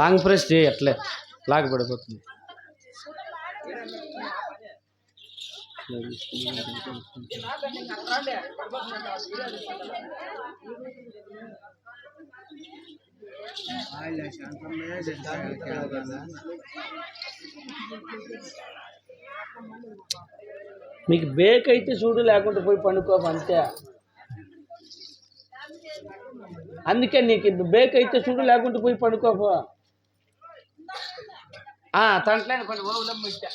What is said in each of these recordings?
Long press చేయి అట్లే log పడిపోతుంది. మీకు బేక్ అయితే చూడు లేకుంటే పోయి పండుకో అంతే. అందుకే నీకు ఇది బేక్ అయితే చూడు లేకుంటే పోయి పడుకోపో. తంట్లేని కొన్ని ఓవులమ్మ ఇచ్చా.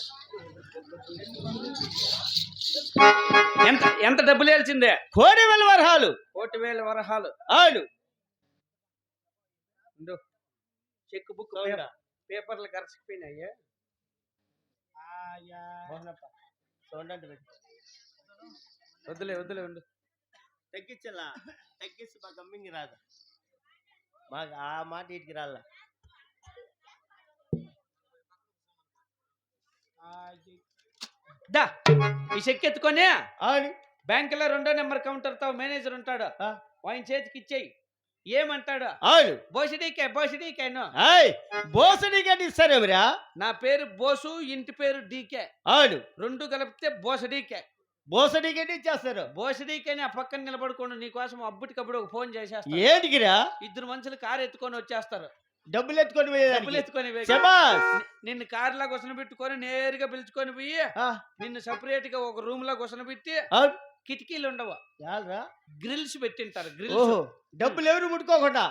ఎంత ఎంత డబ్బులు వేల్చిందే కోడి వేల వరహాలు. కోటి వేల వరహాలు. ఆడు. Cheque book? పేపర్లు కరచిపోయినాయి చూడండి పెట్టి. వద్దులే వద్దులే ఉండు. తగ్గించలా. తగ్గిస్తే మా గమ్మింగి రాదు. మాకు ఆ మాట ఇటుకి రాల. దా ఈ చెక్ ఎత్తుకొని అవును. బ్యాంకులో రెండో నెంబర్ కౌంటర్తో మేనేజర్ ఉంటాడు. ఆ, ఆయన చేతికి ఇచ్చేయి. ఏమంటాడు? అవును. బోసిడీకే బోసిడీకేను ఆయ్ బోసడి గడ్డి ఇస్తారేమిరా నా పేరు బోసు ఇంటి పేరు డీకే. అవును. రెండు కలిపితే బోసడీకే. బోసడి గడ్డి ఇచ్చేస్తారు. బోసడీకేని ఆ పక్కన నిలబడుకోండి నీకోసం అబ్బటికప్పుడు ఒక ఫోన్ చేసేస్తా ఏంటికిరా? ఇద్దరు మనుషులు కారు ఎత్తుకొని వచ్చేస్తారు. డబ్బులు ఎత్తుకొని డబ్బులు ఎత్తుకొని నిన్ను కారులా గుసన పెట్టుకొని నేరుగా పిలుచుకొని పోయి నిన్ను సపరేట్గా ఒక రూమ్లో గుసన పెట్టి కిటికీలు ఉండవు? గ్రిల్స్ పెట్టింటారు గ్రిల్స్. డబ్బులు ఎవరు ముట్టుకోకుండా.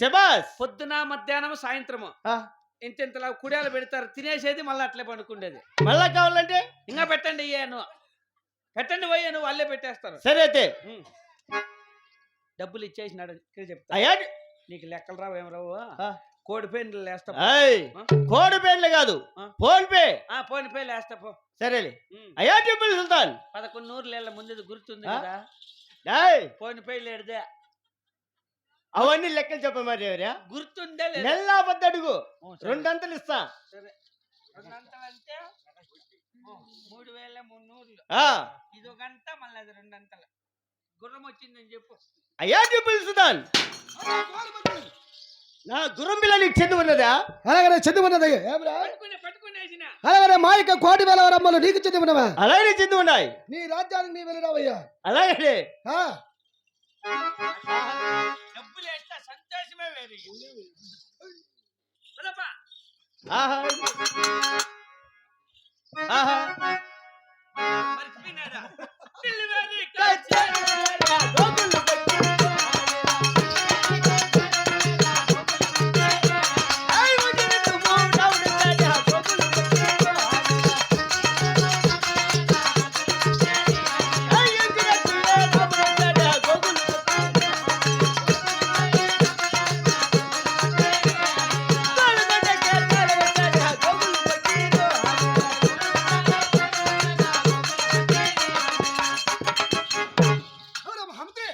శబాస్ పొద్దున మధ్యాహ్నం సాయంత్రము. ఆ, ఇంతింతలా కుడియాలు పెడతారు తినేసేది మళ్ళీ అట్లే పండుకుండేది. మళ్ళా కావాలంటే? ఇంకా పెట్టండి అయ్యాను పెట్టండి పోయాను వాళ్ళే పెట్టేస్తారు. సరే అయితే. డబ్బులు ఇచ్చేసినాడు ఇక్కడ చెప్తా. అయ్యా. నీకు లెక్కలు రావు ఏం రావు. కోడి పేన్లు లేస్తా ఆయ్ ఆ? కోడి పేర్లు కాదు. PhonePe. ఆ పోని పే లేస్తా పో సరేలే. అయ్యా టిప్పుల్ సుల్తాన్. పదకొండు నూరులేళ్ళ ముందు గుర్తుంది? కదా? పోని పే లేడుదే. అవన్నీ లెక్కలు చెప్పమని ఎవరా గుర్తుందే లేదా? నెల అబద్ధ అడుగు ఓ, సరే. రెండంతలు ఇస్తా. సరే. రెండంతలు అంటే మూడు వేల ఇది ఒక మళ్ళీ అది రెండంతలు. గుర్రం వచ్చిందని చెప్పు. అయ్యా సుల్తాన్. నా గుర్రం పిల్ల నీకు చెంది ఉన్నదా? ఏమిరా పట్టుకునే పట్టుకునేసిన అలాగనే మా యొక్క కోటి వేల వరమ్మలు నీకు చదువునవా అలాగే చెంది ఉన్నాయి. నీ రాజ్యానికి నీ వెళ్ళిరావయ్యా. అలాగే ఆ, డబ్బులు వేస్తా సంతోషమే వేరు. ఆహా. మర్చిపోయినారా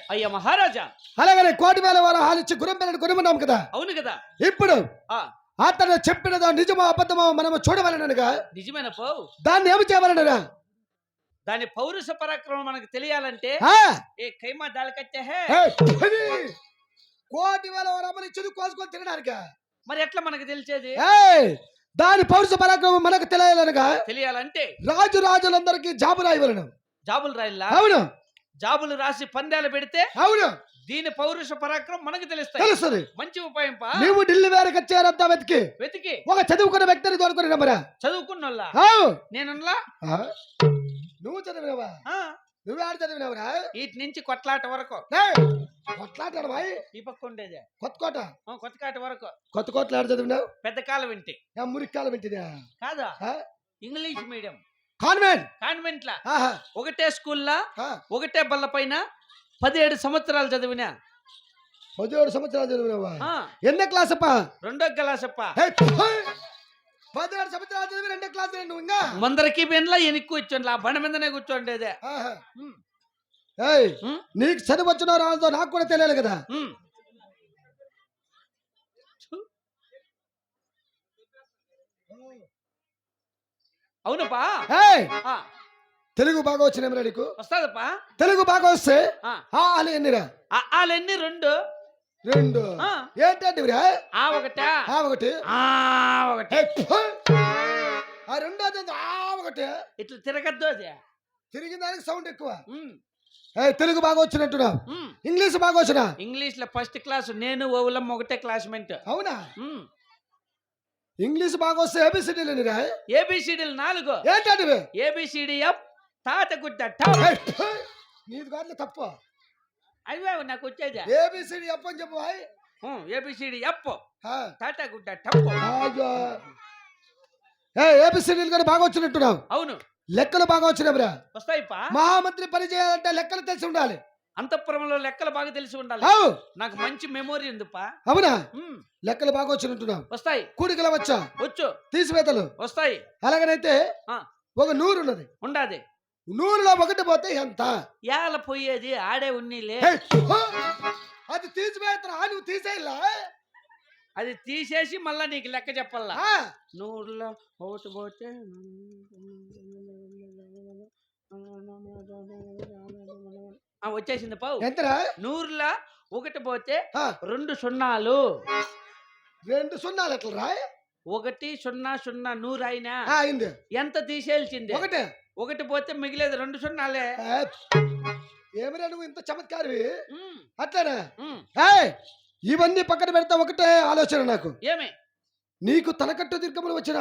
అయ్యా మహారాజా. అలాగనే కోటి వేల వర హాలిచ్చి గురం పిల్లని కొనుక్కున్నాం కదా? అవును కదా. ఇప్పుడు ఆ. అతను చెప్పినదో నిజమో అబద్ధమో మనము చూడవలనగా నిజమైన పోవు దాన్ని ఏమి చేయవలనరా? దాని పౌరుష పరాక్రమం మనకు తెలియాలంటే ఆ, ఏ కైమా దాల్కచ్చే కోటి వేల వరమ్మలు ఇచ్చింది కోసుకొని తినడానిక? మరి ఎట్లా మనకు తెలిసేది? దాని పౌరుష పరాక్రమం మనకు తెలియాలనగా తెలియాలంటే రాజు రాజులందరికీ జాబు రాయవలను. జాబులు రాయిల్లా? అవును. జాబులు రాసి పందాలు పెడితే అవును. దీని పౌరుష పరాక్రమం మనకు తెలుస్తాయి. తెలుస్తుంది. మంచి ఉపాయం పా. నీవు ఢిల్లీ వేరకు వచ్చారంతా వెతికి. వెతికి. ఒక చదువుకున్న వ్యక్తిని తోడుకుని రమ్మరా. చదువుకున్నోళ్ళ. ఆ? నువ్వు చదివినావా? నువ్వు ఆడ చదివినావురా? వీటి నుంచి కొట్లాట వరకు. ఏయ్, కొట్లాటాడు బాయ్? ఈ పక్క ఉండేదే. కొత్త కోట కొత్తకాట వరకు. కొత్త కోట్లు ఆడ చదివినావు? పెద్ద కాలం వింటే ఆ మురిక్కాల పెట్టినా కాదా? English medium. కాన్వెంట్. కాన్వెంట్ లా ఒకటే స్కూల్లా ఒకటే బల్ల పైన పదిహేడు సంవత్సరాలు చదివినా. పదిహేడు సంవత్సరాలు చదివినావా? ఎన్నో క్లాస్ అప్ప రెండో ఏయ్, హోయ్. పదిహేడు సంవత్సరాలు చదివి రెండో క్లాస్ నువ్వు ఇంకా? ముందరికి పెన్లా వెనక్కి కూర్చోండి ఆ బండ మీదనే కూర్చోండేదే ఆహా. ఉమ్, ఏయ్ ఉమ్, నీకు చదువు వచ్చిన రాజుతో నాకు కూడా తెలియాలి కదా. అవునప్పా? తెలుగు బాగా వచ్చిన నీకు. వస్తాదప్పా? తెలుగు బాగా వస్తే ఆ, ఆ అని ఎన్నిరా? ఆ ఆలన్నీ? రెండు. రెండు. ఏంటంటే? ఆ ఒకట? ఆ ఒకటి. ఆ ఒకటి. ఆ రెండోది? ఆ ఒకటి. ఇట్లా తిరగద్దు అది. తిరిగిన దానికి సౌండ్ ఎక్కువ. తెలుగు బాగా వచ్చినట్టున్నావు ఉమ్. ఇంగ్లీష్ బాగా వచ్చినా ఇంగ్లీష్లో ఫస్ట్ క్లాస్ నేను ఓవులం ఒకటే క్లాస్మేట్ అవునా? ఇంగ్లీష్ బాగా వస్తే ఏబిసిడీలు రా ఏబిసిడీలు నాలుగు. ఏంటంటే? ఏబిసిడి ఎఫ్ తాత ఫు. నీది కాదు తప్పు. అవే నాకు వచ్చేది. ఏబిసిడి చెప్పని చెప్పు భాయ్. ఏబిసిడి ఎఫ్ తాత గుడ్డ టప్ అయ్యో. ఏ ఏబిసిడీలు కానీ బాగా వచ్చినట్టున్నావు. అవును. లెక్కలు బాగా వచ్చినవురా వస్తాయి మహామంత్రి పని చేయాలంటే లెక్కలు తెలిసి ఉండాలి. అంతఃపురంలో లెక్కలు బాగా తెలిసి ఉండాలి. నాకు మంచి మెమొరీ ఉంది పా అవునా లెక్కలు బాగా వచ్చినట్టున్నావు వస్తాయి. కూడికల వచ్చా? వచ్చు. తీసివేతలు. వస్తాయి. అలాగనైతే. ఒక నూరు ఉన్నది ఉండాది. నూరులో ఒకటి పోతే ఎంత? యాల పోయేది ఆడే ఉన్నీలే! అది తీసివేతరా? నువ్వు తీసేయాలా? అది తీసేసి మళ్ళా నీకు లెక్క చెప్పాలా? నూరులో ఒకటి పోతే వచ్చేసింది పావు. ఎంతరా? నూరులో ఒకటి పోతే రెండు సున్నాలు. రెండు సున్నాలు ఎట్లా రా ఒకటి సున్నా సున్నా నూరు అయినా అయింది. ఎంత తీసేయాల్సిందే? ఒకటే. ఒకటి పోతే మిగిలేదు రెండు సున్నాలే. ఏ, ఏమిరా నువ్వు ఇంత చమత్కారివి? అట్లనా? ఇవన్నీ పక్కన పెడతా ఒకటే ఆలోచన నాకు. ఏమి? నీకు తలకట్టు దీర్ఘములు వచ్చిన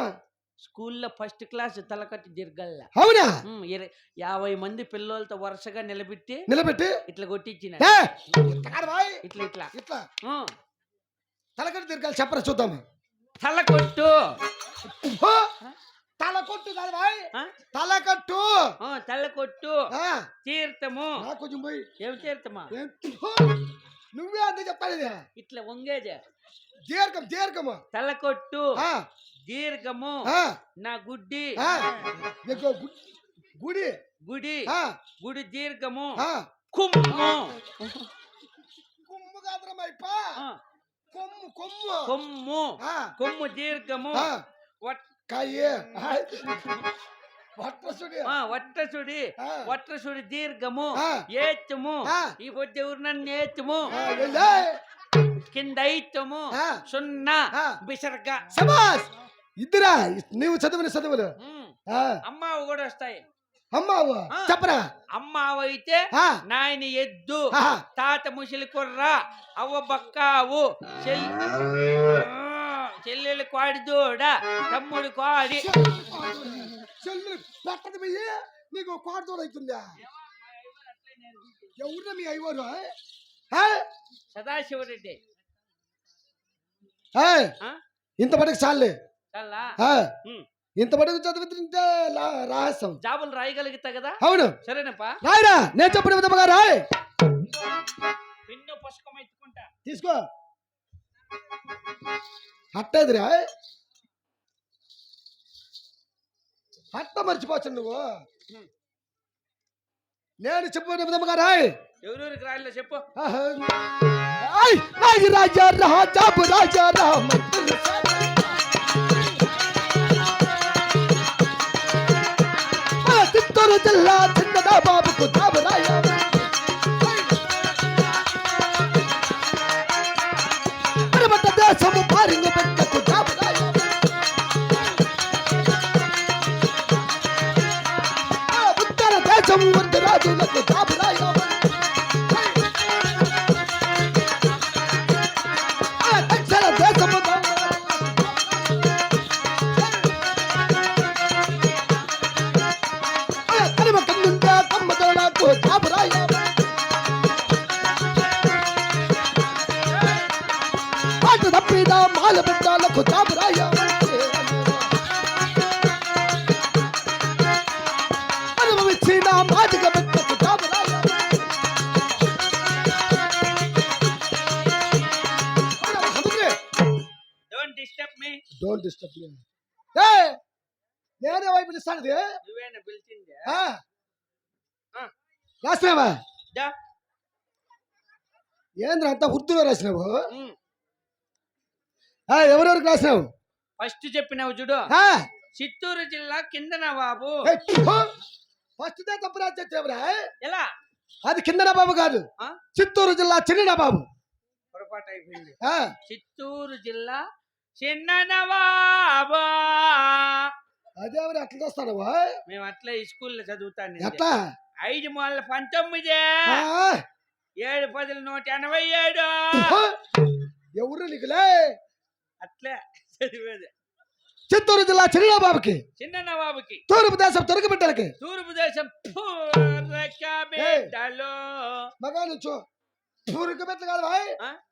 స్కూల్లో ఫస్ట్ క్లాస్ తలకట్టి దిరగల్ల. అవునా? యాభై మంది పిల్లలతో వరుసగా నిలబెట్టి నిలబెట్టి ఇట్లా కొట్టించిన ఇట్లా. ఇట్లా ఇట్లా. తలకట్టు దీర్ఘాలు చెప్పరా చూద్దాం. తల కొట్టు హో! తలకొట్టు కాదు బాయ్? తలకట్టు! ఆ, తల కొట్టు ఆ, తీర్థము. కొంచెం పోయి. ఏం తీర్థమా! నువ్వే అంతే ఇది ఇట్లా వంగేది. దీర్ఘం దీర్ఘము. తల కొట్టు ఆ, దీర్ఘము ఆ, నా గుడ్డి ఆ. నీకు గు- గుడి గుడి ఆ, గుడి దీర్ఘము ఆ. కుమ్ము కొమ్ము కాదురా మైపా ఆ, కొమ్ము కొమ్ము కొమ్ము ఆ, కొమ్ము దీర్ఘము ఆ. వట్- కాయే వట్రసుడి ఆ, వట్రసుడి ఆ. వట్రసుడి దీర్ఘము ఆ. ఏత్తము ఆ. ఈ పొద్దు నన్ను ఇద్దరా? నీవు చదివిన చదువులు. అమ్మావు కూడా వస్తాయి. అమ్మావు. చెప్పరా? అమ్మావు అయితే నాయన ఎద్దు. తాత ముసలి కుర్ర అవ్వ బక్కావు చెల్లి చెల్లెలు కోడి దూడ తమ్ముడు కోడి చెల్లి పట్టది నీకు కోడతోడు అవుతుందా? ఎవరు మీ అయ్యవారు? సదాశివరెడ్డి? ఇంత పడకు చాలే. చల్లా. ఆ, ఉమ్. ఇంత పడకు చదివితే రాస్తాం జాబులు రాయగలుగుతా కదా? అవును. సరేనప్పా. రాయరా నేను చెప్పిన విధముగా రాయ్. పెన్ను పుస్తకం ఎత్తుకుంటా. తీసుకో. అట్టేదిరా అట్ట మర్చిపోవచ్చు నువ్వు. నేను చెప్పిన విధముగా రాయ్. ఎవరెవరికి రాయలో చెప్పు. రాజ రాజా రాజాబు రాజా రామ చిత్తూరు జిల్లా చిన్నదా బాబుకు జాబు రాయ. పరమత దేశము డిస్టర్బ్ నేనే వైపు ఇస్తాను. రాసినావా. ఏంద్ర అంతా ఉర్దూలో రాసినావు? ఎవరెవరికి రాసినావు? ఫస్ట్ చెప్పినావు చూడు. చిత్తూరు జిల్లా కింద ఫు, ఫస్ట్ దే తప్పు రాసేవరా ఎలా? అది కింద బాబు కాదు? చిత్తూరు జిల్లా చిన్న బాబు? పొరపాటు అయిపోయింది. చిత్తూరు జిల్లా చిన్న నవాబా అదేమని అట్లా చేస్తాను మేము అట్లా స్కూల్లో చదువుతాను ఎట్లా? ఐదు మూల పంతొమ్మిది. ఏడు పదులు నూట ఎనభై ఏడు. ఎవరు నీకులే? అట్లే చదివేది. చిత్తూరు జిల్లా చిన్నబాబుకి చిన్న నవాబుకి తూర్పు దేశం తొలగి బిడ్డలకి. తూర్పు దేశం మగా నుంచో తూరుకు బిడ్డలు కాదు భాయ్?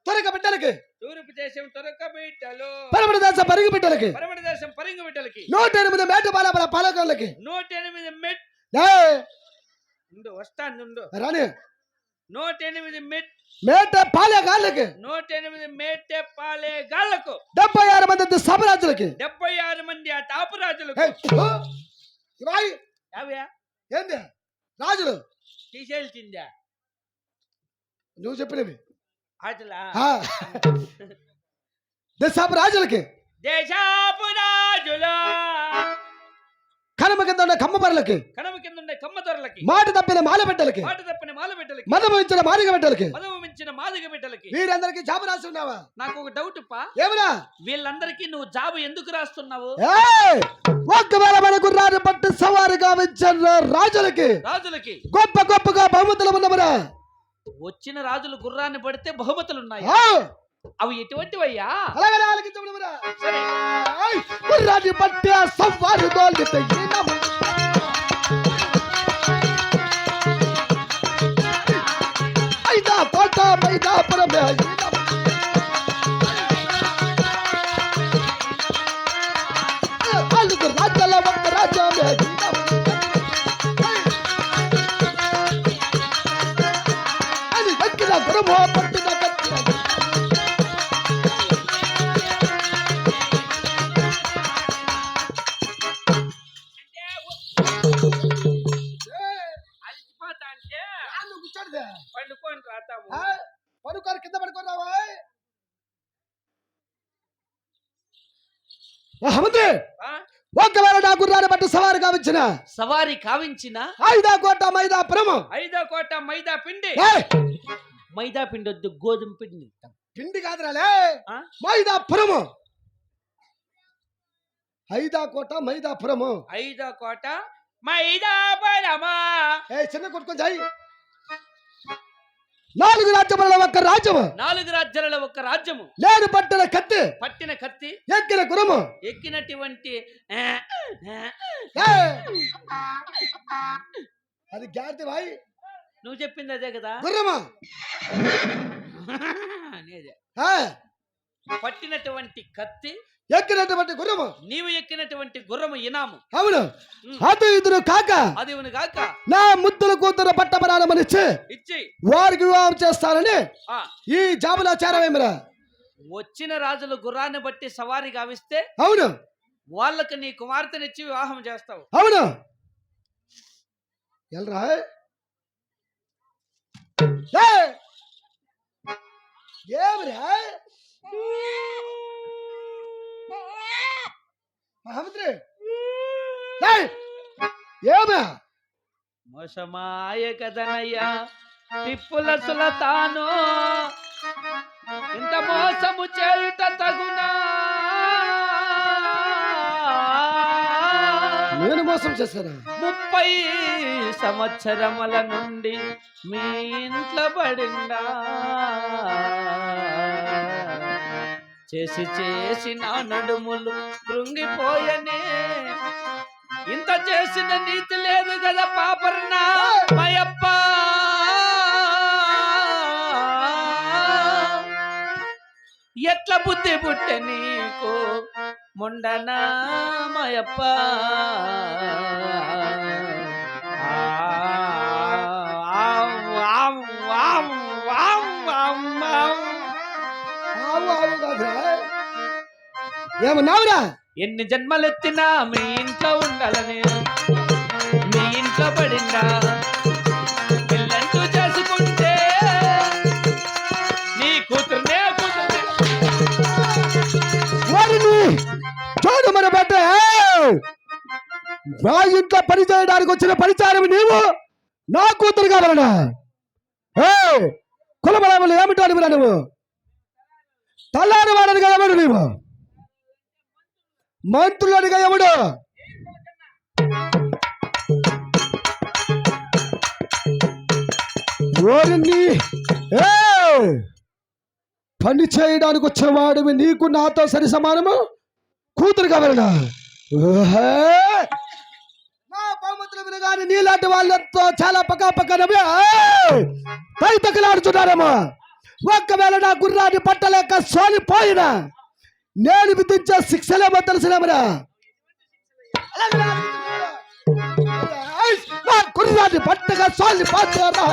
తొలగ బిడ్డలకి తూర్పు దేశం తొరక బిడ్డలు పరమటి దేశం పరుగు బిడ్డలకి పరమటి దేశం పరింగు బిడ్డలకి నూట ఎనిమిది మేట బాల పాలకులకి. నూట ఎనిమిది మెట్ ఉండు వస్తాను ఉండు. రాని. నూట ఎనిమిది మెట్ మేట పాలకాళ్ళకి నూట ఎనిమిది మేటే పాలే గాళ్ళకు డెబ్బై ఆరు మంది సభరాజులకి. డెబ్బై ఆరు మంది ఆ ఇవాయ్, అవే ఏంది? రాజులు. తీసేల్చిందా నువ్వు చెప్పినవి. దేశపు రాజులకి. దేశాపు రాజుల. కనమ కింద ఉన్న కమ్మ పరులకి కనమ కింద ఉండే కమ్మ దొరలకి. మాట తప్పిన మాల బిడ్డలకి. మాట తప్పిన మాల బిడ్డలకి. మదము ఇచ్చిన మాదిగ బిడ్డలకి. పదవు మించిన మాదిగ బిడ్డలకి. వీరందరికీ జాబు రాసి ఉన్నావా? నాకు ఒక డౌట్ పా. ఏమరా? వీళ్ళందరికీ నువ్వు జాబు ఎందుకు రాస్తున్నావు! ఒకవేళ మనకు రాని పట్టు సవారిగా వచ్చిన రాజులకి. రాజులకి. గొప్ప గొప్పగా బహుమతులు ఉన్నవరా? వచ్చిన రాజులు గుర్రాన్ని పడితే బహుమతులు ఉన్నాయి అవి ఎటువంటివయ్యా! గుర్రాన్ని పట్టి సవ్వారు. ఐదా కోట మైదాపురమే మహమ్మద్ ఆ? ఒకవేళ నా గుర్రాన్ని బట్టి సవారు కావచ్చిన సవారి కావించిన ఐదా కోట మైదా ప్రము! ఐదో కోట మైదా పిండి! మైదా పిండి వద్దు గోధుమ పిండి పిండి కాదురాలే? మైదా పురము! ఐదా కోట మైదా పురము! ఐదో కోట మైదా పరమా! ఏ చిన్న కొట్టుకొని నాలుగు రాజ్యముల ఒక్క రాజ్యము. నాలుగు రాజ్యాలలో ఒక రాజ్యము. లేని పట్టిన కత్తి. పట్టిన కత్తి. ఎక్కిన గురము. ఎక్కినటువంటి! అది గ్యారెంటీ భాయ్ నువ్వు చెప్పింది అదే కదా? గుర్రము పట్టినటువంటి కత్తి ఎక్కినటువంటి గుర్రము. నీవు ఎక్కినటువంటి గుర్రము ఇనాము. అవును. అటు ఇదురు కాక అది గాక నా ముద్దుల కూతురు పట్టపరాలమనిచ్చి ఇచ్చి వారికి వివాహం చేస్తానని ఈ జాబులో చేరవేమిరా వచ్చిన రాజులు గుర్రాన్ని బట్టి సవారి గావిస్తే అవును. వాళ్ళకి నీ కుమార్తెనిచ్చి వివాహం చేస్తావు. అవును. ఎల్రా! ఏమిరా? ఏమి? మోసమాయ కదనయ్యా తిప్పుల సులతాను. ఇంత మోసము చేయుట తగునా? నేను మోసం చేశాను? ముప్పై సంవత్సరముల నుండి మీ ఇంట్లో పడిందా చేసి చేసి నా నడుములు కృంగిపోయనే. ఇంత చేసిన నీతి లేదు కదా పాపర్నా మయప్ప ఎట్ల బుద్ధి పుట్టె నీకు? మొండనా మయప్ప ఏమన్నావురా ఎన్ని జన్మలెత్తినా మీ ఇంట్లో ఉండాలని మీ ఇంట్లో పడిందా పిల్లంటూ చేసుకుంటే నీ కూతుర్నే కూతుర్నే. వారిని చూడు మన బిడ్డ నా ఇంట్లో పని చేయడానికి వచ్చిన పరిచారం నీవు నా కూతురు కావాలనా? ఏ కులబలములు ఏమిటో నువ్వు? తల్లారి వాడనిగా ఎవడు నీవు? మంత్రులనిగా ఎవడు? ఓరిని పని చేయడానికి వచ్చేవాడివి నీకు నాతో సరి సమానము? కూతురు కావాలనా నా బహుమతులు వినగానే నీలాంటి వాళ్ళతో చాలా పక్క పక్కన పై తగ్గలాడుతున్నారేమో ఒక్కవేళ నా గుర్రాన్ని పట్టలేక సోలిపోయినా నేను విధించే శిక్షలేమో తెలిసినామరా నా గుర్రాన్ని పట్టగా సోలిపోతారా